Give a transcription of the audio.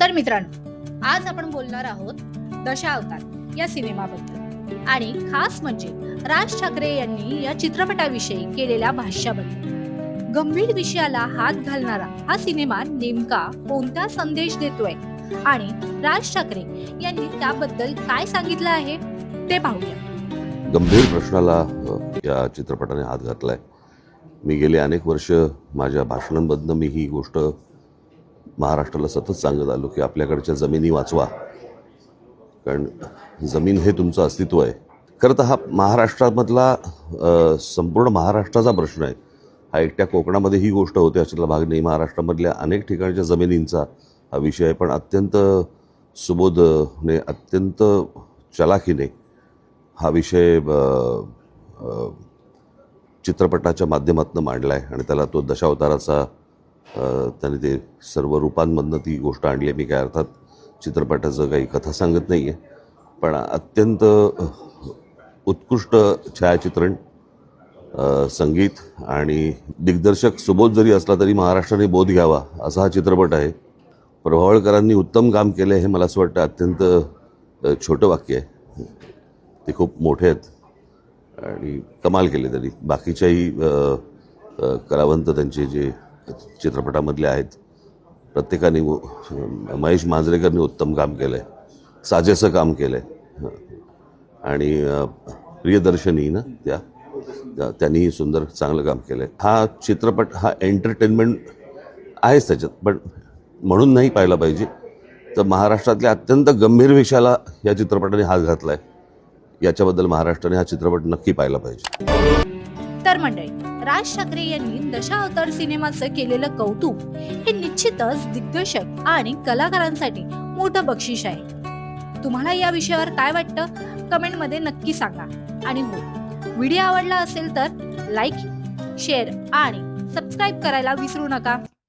तर मित्रांनो आज आपण बोलणार आहोत दशावतार या सिनेमाबद्दल. आणि खास म्हणजे राज ठाकरे यांनी या चित्रपटाविषयी केलेल्या भाष्याबद्दल. गंभीर विषयाला हात घालणारा हा सिनेमा नेमका कोणता संदेश देतोय? आणि राज ठाकरे यांनी त्याबद्दल काय सांगितलं आहे? ते पाहूया. गंभीर प्रश्नाला या चित्रपटाने हात घातलाय. मी गेले अनेक वर्ष माझ्या भाषणांमधनं मी ही गोष्ट महाराष्ट्राला सतत सांगत आलो की आपल्याकडच्या जमिनी वाचवा. कारण जमीन हे तुमचं अस्तित्व आहे. खरं तर हा महाराष्ट्रामधला संपूर्ण महाराष्ट्राचा प्रश्न आहे. हा एकट्या कोकणामध्ये ही गोष्ट होते अशातला भाग नाही. महाराष्ट्रामधल्या अनेक ठिकाणच्या जमिनींचा हा विषय आहे पण अत्यंत सुबोधने अत्यंत चलाखीने हा विषय चित्रपटाच्या माध्यमातून मांडला आहे आणि त्याला तो दशावताराचा त्याने ते सर्व रूपांमधनं ती गोष्ट आणली आहे. मी काय अर्थात चित्रपटाचं काही कथा सांगत नाही आहे पण अत्यंत उत्कृष्ट छायाचित्रण संगीत आणि दिग्दर्शक सुबोध जरी असला तरी महाराष्ट्राने बोध घ्यावा असा हा चित्रपट आहे. प्रभावळकरांनी उत्तम काम केलं आहे हे मला असं वाटतं अत्यंत छोटं वाक्य आहे. ते खूप मोठे आहेत आणि कमाल केले त्यांनी. बाकीच्याही कलावंत त्यांचे जे चित्रपटामधले आहेत. प्रत्येकाने महेश मांजरेकरनी उत्तम काम केलं आहे साजेसं काम केलं आहे आणि प्रियदर्शनी ना त्या त्या- त्यांनीही सुंदर चांगलं काम केलं आहे हा चित्रपट हा एंटरटेनमेंट आहेच त्याच्यात. पण म्हणून नाही पाहिला पाहिजे. तर महाराष्ट्रातल्या अत्यंत गंभीर विषयाला या चित्रपटाने हात घातला आहे याच्याबद्दल महाराष्ट्राने हा चित्रपट नक्की पाहिला पाहिजे. तर मंडळी राज ठाकरे यांनी दशावतार सिनेमाचं केलेलं कौतुक हे निश्चितच दिग्दर्शक आणि कलाकारांसाठी मोठं बक्षीस आहे. तुम्हाला या विषयावर काय वाटतं? कमेंटमध्ये नक्की सांगा. आणि हो व्हिडिओ आवडला असेल तर लाईक शेअर आणि सबस्क्राईब करायला विसरू नका.